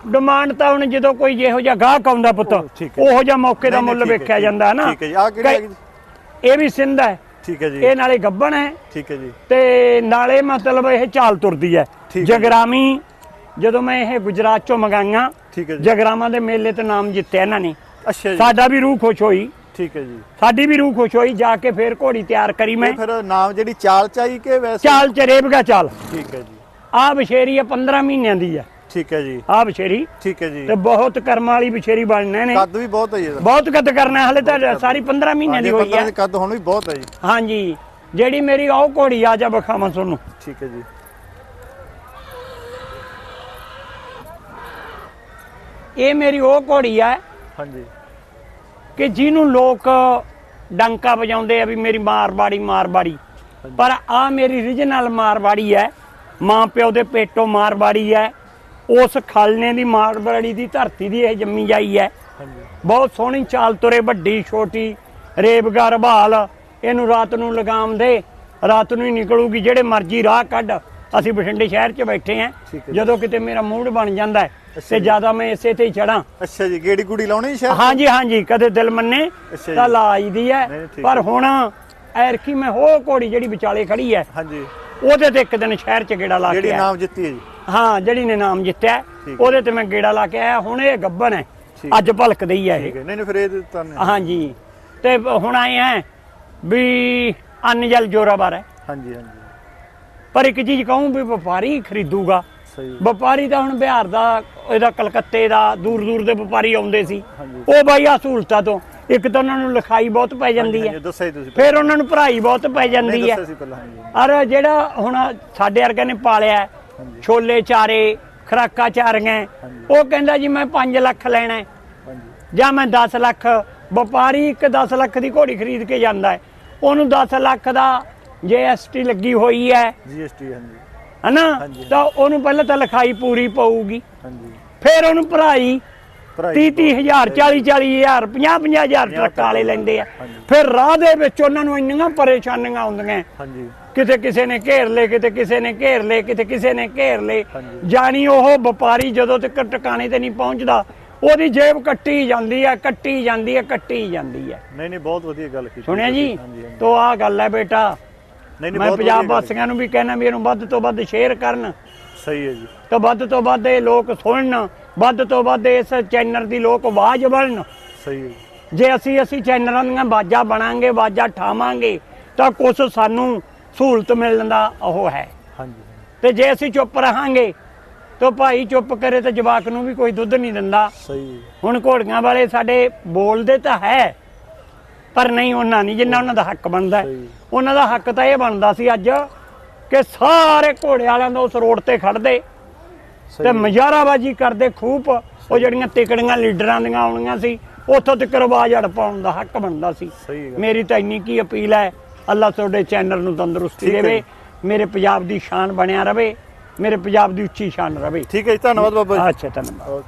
ਡਿਮਾਂਡ ਤਾਂ ਹੁਣ ਜਦੋਂ ਕੋਈ ਜਿਹੋ ਜਿਹਾ ਗਾਹਕ ਆਉਂਦਾ ਪੁੱਤ ਉਹ, ਜਿਹਾ ਮੌਕੇ ਦਾ ਮੁੱਲ ਵੇਖਿਆ ਜਾਂਦਾ ਹੈ ਨਾ। ਠੀਕ ਹੈ ਜੀ। ਆ ਕਿਹੜੀ ਇਹ ਵੀ ਸਿੰਧ ਹੈ। ਠੀਕ ਹੈ ਜੀ। ਇਹ ਨਾਲੇ ਗੱਬਣ ਹੈ। ਠੀਕ ਹੈ ਜੀ। ਤੇ ਨਾਲੇ ਮਤਲਬ ਇਹ ਚਾਲ ਤੁਰਦੀ ਹੈ। ਜਗਰਾਮੀ ਜਦੋਂ ਮੈਂ ਇਹ ਗੁਜਰਾਤ ਚੋਂ ਮੰਗਾਈਆਂ ਠੀਕ ਹੈ ਜੀ। ਜਗਰਾਮਾਂ ਦੇ ਮੇਲੇ ਤੇ ਨਾਮ ਜਿੱਤਿਆ ਇਹਨਾਂ ਨੇ। ਅੱਛਾ ਜੀ। ਸਾਡਾ ਵੀ ਰੂਹ ਖੁਸ਼ ਹੋਈ। ਠੀਕ ਹੈ ਜੀ। ਸਾਡੀ ਵੀ ਰੂਹ ਖੁਸ਼ ਹੋਈ ਜਾ ਕੇ ਫੇਰ ਘੋੜੀ ਤਿਆਰ ਕਰੀ ਮੈਂ। ਫਿਰ ਨਾਮ ਜਿਹੜੀ ਚਾਲ ਚਾਈ ਕਿ ਵੈਸੇ? ਚਾਲ ਚਰੇਬਗਾ ਚਾਲ। ਠੀਕ ਹੈ ਜੀ। ਆਹ ਬਸ਼ੇਰੀ ਆ 15 ਮਹੀਨਿਆਂ ਦੀ ਆ ਠੀਕ ਹੈ ਜੀ। ਆਹ ਬਸ਼ੇਰੀ ਠੀਕ ਹੈ ਜੀ। ਤੇ ਬਹੁਤ ਕਰਮਾਂ ਵਾਲੀ ਬਸ਼ੇਰੀ ਬਣਨੇ ਨੇ ਕੱਦ ਵੀ ਬਹੁਤ ਹੈ ਜੀ ਬਹੁਤ ਕੱਦ ਕਰਨਾ ਹਲੇ ਤਾਂ ਸਾਰੀ 15 ਮਹੀਨਿਆਂ ਦੀ ਹੋਈ 15 ਹੈ ਕੱਦ ਹੁਣ ਵੀ ਬਹੁਤ ਹੈ ਜੀ। ਹਾਂਜੀ। ਜਿਹੜੀ ਮੇਰੀ ਉਹ ਘੋੜੀ ਆ ਜਾ ਬਖਾਵਾਂ ਤੁਹਾਨੂੰ। ਠੀਕ ਹੈ ਜੀ। ਇਹ ਮੇਰੀ ਉਹ ਘੋੜੀ ਆ ਹਾਂਜੀ। ਕਿ ਜਿਹਨੂੰ ਲੋਕ ਡੰਕਾ ਵਜਾਉਂਦੇ ਆ ਵੀ ਮੇਰੀ ਮਾਰਬਾੜੀ ਮਾਰਬਾੜੀ ਪਰ ਆ ਮੇਰੀ ਰੀਜਨਲ ਮਾਰਵਾੜੀ ਹੈ। ਮਾਂ ਪਿਓ ਦੇ ਪੇਟੋਂ ਮਾਰਵਾੜੀ ਹੈ। ਉਸ ਖਾਲਨੇ ਦੀ ਮਾਰਵਾੜੀ ਦੀ ਧਰਤੀ ਦੀ ਇਹ ਜੰਮੀ ਜਾਈ ਹੈ। ਬਹੁਤ ਸੋਹਣੀ ਚਾਲ ਤੁਰੇ ਵੱਡੀ ਛੋਟੀ ਰੇਬਗਰ ਬਹਾਲ ਇਹਨੂੰ ਰਾਤ ਨੂੰ ਲਗਾਮ ਦੇ। ਰਾਤ ਨੂੰ ਹੀ ਨਿਕਲੂਗੀ ਜਿਹੜੇ ਮਰਜ਼ੀ ਰਾਹ ਕੱਢ। ਅਸੀਂ ਬਠਿੰਡੇ ਸ਼ਹਿਰ 'ਚ ਬੈਠੇ ਆਂ। ਜਦੋਂ ਕਿਤੇ ਮੇਰਾ ਮੂਡ ਬਣ ਜਾਂਦਾ ਹੈ ਤੇ। ਜ਼ਿਆਦਾ ਮੈਂ ਇਸੇ ਤੇ ਹੀ ਚੜਾਂ ਅੱਛਾ ਜੀ ਗੇੜੀ ਗੁੜੀ ਲਾਉਣੀ ਸ਼ਾਇਦ ਹਾਂਜੀ ਹਾਂਜੀ ਕਦੇ ਦਿਲ ਮੰਨੇ ਤਾਂ ਜੀ। ਲਾਈ ਦੀ ਹੈ। ਪਰ। ਹੁਣ ਐਰਕੀ ਮੈਂ ਹੋ ਘੋੜੀ ਜਿਹੜੀ ਵਿਚਾਲੇ ਖੜੀ ਹੈ ਹਾਂਜੀ। ਉਹਦੇ ਤੇ ਇੱਕ ਦਿਨ ਸ਼ਹਿਰ 'ਚ ਗੇੜਾ ਲਾ ਜਿਹੜੀ ਕੇ ਆਇਆ। ਨਾਮ ਜਿੱਤੀ ਹੈ ਜੀ। ਹਾਂ ਜਿਹੜੀ ਨੇ ਨਾਮ ਜਿੱਤਿਆ ਹੈ, ਹੈ। ਉਹਦੇ ਤੇ ਮੈਂ ਗੇੜਾ ਲਾ ਕੇ ਆਇਆ ਹੁਣ ਇਹ ਗੱਬਨ ਹੈ। ਅੱਜ ਭਲਕਦੀ ਹੈ ਇਹ। ਹੈ। ਨਹੀਂ ਨਹੀਂ ਫਿਰ ਇਹ ਤਾਂ ਨਹੀਂ। ਹਾਂਜੀ। ਤੇ ਹੁਣ ਆਏ ਆ ਵੀ ਅਨਜਲ ਜੋਰਾਵਰ ਹੈ। ਹਾਂਜੀ ਹਾਂਜੀ। ਪਰ ਇੱਕ ਚੀਜ਼ ਕਹੂੰ ਵੀ ਵਪਾਰੀ ਖਰੀਦੂਗਾ। ਸਹੀ ਵਪਾਰੀ ਤਾਂ ਹੁਣ ਬਿਹਾਰ ਦਾ ਇਹਦਾ ਕਲਕੱਤੇ ਦਾ ਦੂਰ ਦੂਰ ਦੇ ਵਪਾਰੀ ਆਉਂਦੇ ਸੀ। ਉਹ ਬਾਈ ਆ ਸਹੂਲਤਾਂ ਤੋਂ। ਇੱਕ ਤਾਂ ਉਹਨਾਂ ਨੂੰ ਲਿਖਾਈ ਬਹੁਤ ਪੈ ਜਾਂਦੀ ਹੈ। ਹੀ ਫਿਰ ਉਹਨਾਂ ਨੂੰ ਪੜ੍ਹਾਈ ਬਹੁਤ ਪੈ ਜਾਂਦੀ ਹੈ। ਅਰ ਜਿਹੜਾ ਹੁਣ ਸਾਡੇ ਵਰਗੇ ਨੇ ਪਾਲਿਆ ਹੈ। ਛੋਲੇ ਚਾਰੇ ਖਰਾਕਾ ਚਾਰੀਆਂ। ਉਹ ਕਹਿੰਦਾ ਜੀ ਮੈਂ 5 ਲੱਖ ਲੈਣਾ ਜਾਂ ਮੈਂ 10 ਲੱਖ ਵਪਾਰੀ ਇੱਕ 10 ਲੱਖ ਦੀ ਘੋੜੀ ਖਰੀਦ ਕੇ ਜਾਂਦਾ ਹੈ। ਉਹਨੂੰ 10 ਲੱਖ ਦਾ ਜੀਐਸਟੀ ਲੱਗੀ ਹੋਈ ਹੈ। ਜੀਐਸਟੀ ਹਾਂਜੀ। ਹਨਾ। ਤਾਂ ਉਹਨੂੰ ਪਹਿਲਾਂ ਤਾਂ ਲਿਖਾਈ ਪੂਰੀ ਪਊਗੀ। ਹਾਂਜੀ। ਫਿਰ ਉਹਨੂੰ ਭਰਾਈ ਭਰਾਈ 30 30 ਹਜ਼ਾਰ 40 40 ਹਜ਼ਾਰ 50 50 ਹਜ਼ਾਰ ਟਰੱਕ ਵਾਲੇ ਲੈਂਦੇ ਆ। ਫਿਰ ਰਾਹ ਦੇ ਵਿੱਚ ਉਹਨਾਂ ਨੂੰ ਇੰਨੀਆਂ ਪਰੇਸ਼ਾਨੀਆਂ ਆਉਂਦੀਆਂ। ਹਾਂਜੀ। ਕਿਤੇ ਕਿਸੇ ਨੇ ਘੇਰ ਲਏ ਕਿਤੇ ਕਿਸੇ ਨੇ ਘੇਰ ਲਏ ਕਿਤੇ ਕਿਸੇ ਨੇ ਘੇਰ ਲਏ। ਜਾਣੀ ਉਹ ਵਪਾਰੀ ਜਦੋਂ ਤੱਕ ਟਿਕਾਣੇ ਤੇ ਨਹੀਂ ਪਹੁੰਚਦਾ ਉਹਦੀ ਜੇਬ ਕੱਟੀ ਜਾਂਦੀ ਹੈ ਕੱਟੀ ਜਾਂਦੀ ਹੈ ਕੱਟੀ ਜਾਂਦੀ ਹੈ। ਨਹੀਂ ਨਹੀਂ ਬਹੁਤ ਵਧੀਆ ਗੱਲ ਕੀਤੀ ਸੁਣਿਆ ਜੀ? ਤੋ ਆਹ ਗੱਲ ਹੈ ਬੇਟਾ। ਨਹੀਂ ਨਹੀਂ ਮੈਂ ਪੰਜਾਬ ਵਾਸੀਆਂ ਨੂੰ ਵੀ ਕਹਿਣਾ ਵੀ ਇਹਨੂੰ ਵੱਧ ਤੋਂ ਵੱਧ ਸ਼ੇਅਰ ਕਰਨ। ਸਹੀ ਹੈ ਜੀ। ਤਾਂ ਵੱਧ ਤੋਂ ਵੱਧ ਇਹ ਲੋਕ ਸੁਣਨ ਵੱਧ ਤੋਂ ਵੱਧ ਇਸ ਚੈਨਲ ਦੀ ਲੋਕ ਆਵਾਜ਼ ਬਣਨ। ਸਹੀ ਹੈ ਜੀ। ਅਸੀਂ ਅਸੀਂ ਚੈਨਲਾਂ ਦੀਆਂ ਆਵਾਜ਼ਾਂ ਬਣਾਂਗੇ ਆਵਾਜ਼ਾਂ ਠਾਵਾਂਗੇ ਤਾਂ ਕੁਝ ਸਾਨੂੰ ਸਹੂਲਤ ਮਿਲਣ ਦਾ ਉਹ ਹੈ। ਹਾਂਜੀ ਤੇ ਜੇ ਅਸੀਂ ਚੁੱਪ ਰਹਾਂਗੇ ਤਾਂ ਭਾਈ ਚੁੱਪ ਕਰੇ ਤਾਂ ਜਵਾਕ ਨੂੰ ਵੀ ਕੋਈ ਦੁੱਧ ਨਹੀਂ ਦਿੰਦਾ। ਸਹੀ। ਹੁਣ ਘੋੜੀਆਂ ਵਾਲੇ ਸਾਡੇ ਬੋਲਦੇ ਤਾਂ ਹੈ ਪਰ ਨਹੀਂ ਉਹਨਾਂ ਨਹੀਂ ਜਿੰਨਾ ਉਹਨਾਂ ਦਾ ਹੱਕ ਬਣਦਾ। ਉਹਨਾਂ ਦਾ ਹੱਕ ਤਾਂ ਇਹ ਬਣਦਾ ਸੀ ਅੱਜ ਕਿ ਸਾਰੇ ਘੋੜੇ ਵਾਲਿਆਂ ਦਾ ਉਸ ਰੋਡ ਤੇ ਖੜਦੇ ਤੇ ਮਜ਼ਾਰਾਬਾਜੀ ਕਰਦੇ ਖੂਬ ਉਹ ਜਿਹੜੀਆਂ ਤਿਕੜੀਆਂ ਲੀਡਰਾਂ ਦੀਆਂ ਆਉਣੀਆਂ ਸੀ ਉੱਥੋਂ ਤੱਕ ਆਵਾਜ਼ ਅੜ ਪਾਉਣ ਦਾ ਹੱਕ ਬਣਦਾ ਸੀ। ਮੇਰੀ ਤਾਂ ਇੰਨੀ ਕੀ ਅਪੀਲ ਹੈ ਅੱਲਾ ਤੁਹਾਡੇ ਚੈਨਲ ਨੂੰ ਤੰਦਰੁਸਤੀ ਦੇਵੇ। ਮੇਰੇ ਪੰਜਾਬ ਦੀ ਸ਼ਾਨ ਬਣਿਆ ਰਵੇ ਮੇਰੇ ਪੰਜਾਬ ਦੀ ਉੱਚੀ ਸ਼ਾਨ ਰਵੇ। ਠੀਕ ਹੈ ਜੀ ਧੰਨਵਾਦ ਬਾਬਾ ਜੀ। ਅੱਛਾ ਧੰਨਵਾਦ।